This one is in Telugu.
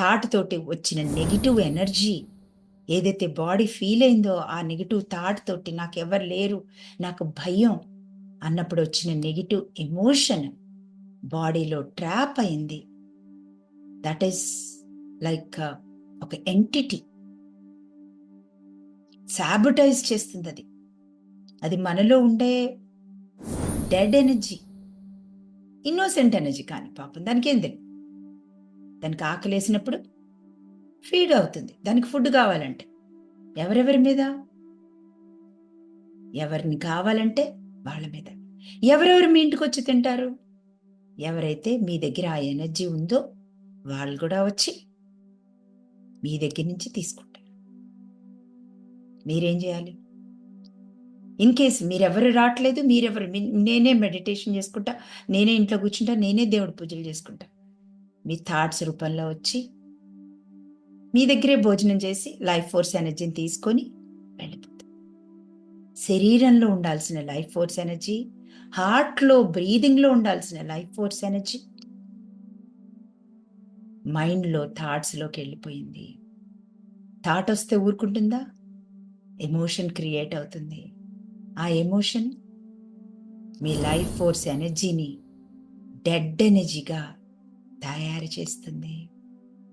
థాట్ తోటి వచ్చిన నెగిటివ్ ఎనర్జీ ఏదైతే బాడీ ఫీల్ అయిందో ఆ నెగిటివ్ థాట్ తోటి నాకు ఎవరు లేరు నాకు భయం అన్నప్పుడు వచ్చిన నెగిటివ్ ఎమోషన్ బాడీలో ట్రాప్ అయింది. దట్ ఈస్ లైక్ ఒక ఎంటిటీ శాబిటైజ్ చేస్తుంది అది. అది మనలో ఉండే డెడ్ ఎనర్జీ ఇన్నోసెంట్ ఎనర్జీ కానీ పాపం దానికి ఏం తెలియదు. దానికి ఆకలేసినప్పుడు ఫీడ్ అవుతుంది. దానికి ఫుడ్ కావాలంటే ఎవరెవరి మీద? ఎవరిని కావాలంటే వాళ్ళ మీద. ఎవరెవరు మీ ఇంటికి వచ్చి తింటారు? ఎవరైతే మీ దగ్గర ఆ ఎనర్జీ ఉందో వాళ్ళు కూడా వచ్చి మీ దగ్గర నుంచి తీసుకుంటారు. మీరేం చేయాలి? ఇన్ కేస్ మీరెవరు రావట్లేదు మీరెవరు నేనే మెడిటేషన్ చేసుకుంటా నేనే ఇంట్లో కూర్చుంటా నేనే దేవుడి పూజలు చేసుకుంటా. మీ థాట్స్ రూపంలో వచ్చి మీ దగ్గరే భోజనం చేసి లైఫ్ ఫోర్స్ ఎనర్జీని తీసుకొని వెళ్ళిపోతాం శరీరంలో ఉండాల్సిన లైఫ్ ఫోర్స్ ఎనర్జీ హార్ట్లో బ్రీదింగ్లో ఉండాల్సిన లైఫ్ ఫోర్స్ ఎనర్జీ మైండ్లో థాట్స్లోకి వెళ్ళిపోయింది. థాట్ వస్తే ఊరుకుంటుందా? ఎమోషన్ క్రియేట్ అవుతుంది. ఆ ఎమోషన్ మీ లైఫ్ ఫోర్స్ ఎనర్జీని డెడ్ ఎనర్జీగా తయారు చేస్తుంది.